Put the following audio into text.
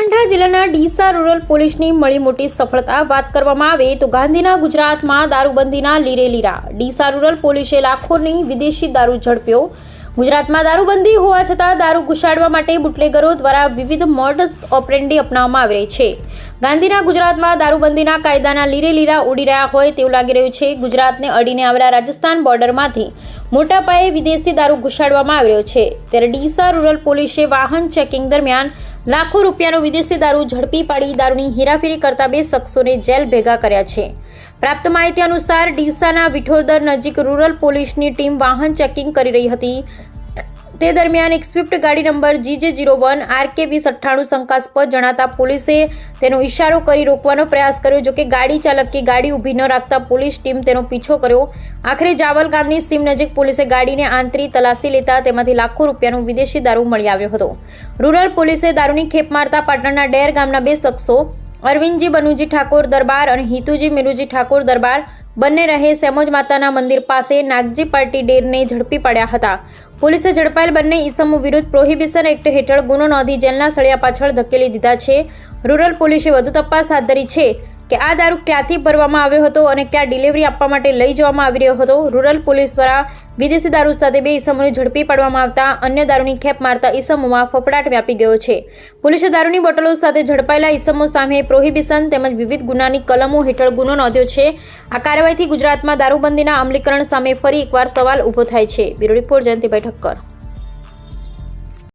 બનાસકાંઠા જિલ્લાના ડીસા રૂરલ પોલીસની મળી મોટી સફળતા વાત કરવામાં આવે તો ગાંધીના ગુજરાતમાં દારૂબંધીના લીરે લીરા. ડીસા રૂરલ પોલીસે લાખોની વિદેશી દારૂ ઝડપ્યો. ગુજરાતમાં દારૂબંધી હોવા છતાં દારૂ ઘુસાડવા માટે બુટલેગરો દ્વારા વિવિધ મોડસ ઓપરેન્ડી અપનાવવામાં આવી રહી છે. ગાંધીના ગુજરાતમાં દારૂબંધીના કાયદાના લીરે લીરા ઉડી રહ્યા હોય તેવું લાગી રહ્યું છે. ગુજરાતને અડીને આવેલા રાજસ્થાન બોર્ડરમાંથી મોટા પાયે વિદેશી દારૂ ઘુસાડવામાં આવી રહ્યો છે. ત્યારે ડીસા રૂરલ પોલીસે વાહન ચેકિંગ દરમિયાન લાખો રૂપિયાનો વિદેશી દારૂ ઝડપી પાડી દારૂની હેરાફેરી કરતા બે શખ્સોને જેલ ભેગા કર્યા છે. પ્રાપ્ત માહિતી અનુસાર ડીસાના વિઠોદર નજીક રૂરલ પોલીસની ટીમ વાહન ચેકિંગ કરી રહી હતી. તે દરમિયાન એક સ્વિફ્ટ ગાડી number GJ zero one RK વીસ અઠ્ઠાણું શંકાસ્પદ જણાતા પોલીસે તેનો ઇશારો કરી રોકવાનો પ્રયાસ કર્યો, જોકે ગાડી ચાલકે ગાડી ઊભી ન રાખતા પોલીસ ટીમ તેનો પીછો કર્યો. આખરે જાવલ ગામની સીમ નજીક પોલીસે ગાડીને આંતરી તલાશી લેતા તેમાંથી લાખો રૂપિયાનો વિદેશી દારૂ મળી આવ્યો હતો. રૂરલ પોલીસે દારૂની ખેપ મારતા પાટણના ડેર ગામના બે શખ્સો, અરવિંદજી બનુજી ઠાકોર દરબાર અને હિતુજી મેરુજી ઠાકોર દરબાર, બંને રહે સેમોજ માતાના મંદિર પાસે નાગજી પાર્ટી ડેરને ઝડપી પડ્યા હતા. પોલીસે ઝડપાયેલ બંને ઈસમો વિરુદ્ધ પ્રોહિબિશન એક્ટ હેઠળ ગુનો નોંધી જેલના સળિયા પાછળ ધકેલી દીધા છે. રૂરલ પોલીસે વધુ તપાસ હાથ ધરી છે. કે આ દારૂ ક્યાંથી ભરવામાં આવ્યો હતો અને ક્યાં ડિલિવરી આપવા માટે લઈ જવામાં આવી રહ્યો હતો? રૂરલ પોલીસ દ્વારા વિદેશી દારૂ સાથે બે ઈસમોને ઝડપી પાડવામાં આવતા અન્ય દારૂની ખેપ મારતા ઈસમોમાં ફફડાટ વ્યાપી ગયો છે. પોલીસે દારૂની બોટલો સાથે ઝડપાયેલા ઈસમો સામે પ્રોહિબિશન તેમજ વિવિધ ગુનાની કલમો હેઠળ ગુનો નોંધ્યો છે. આ કાર્યવાહીથી ગુજરાતમાં દારૂબંધીના અમલીકરણ સામે ફરી એકવાર સવાલ ઊભો થાય છે. Bureau report Jayantibhai Thakkar.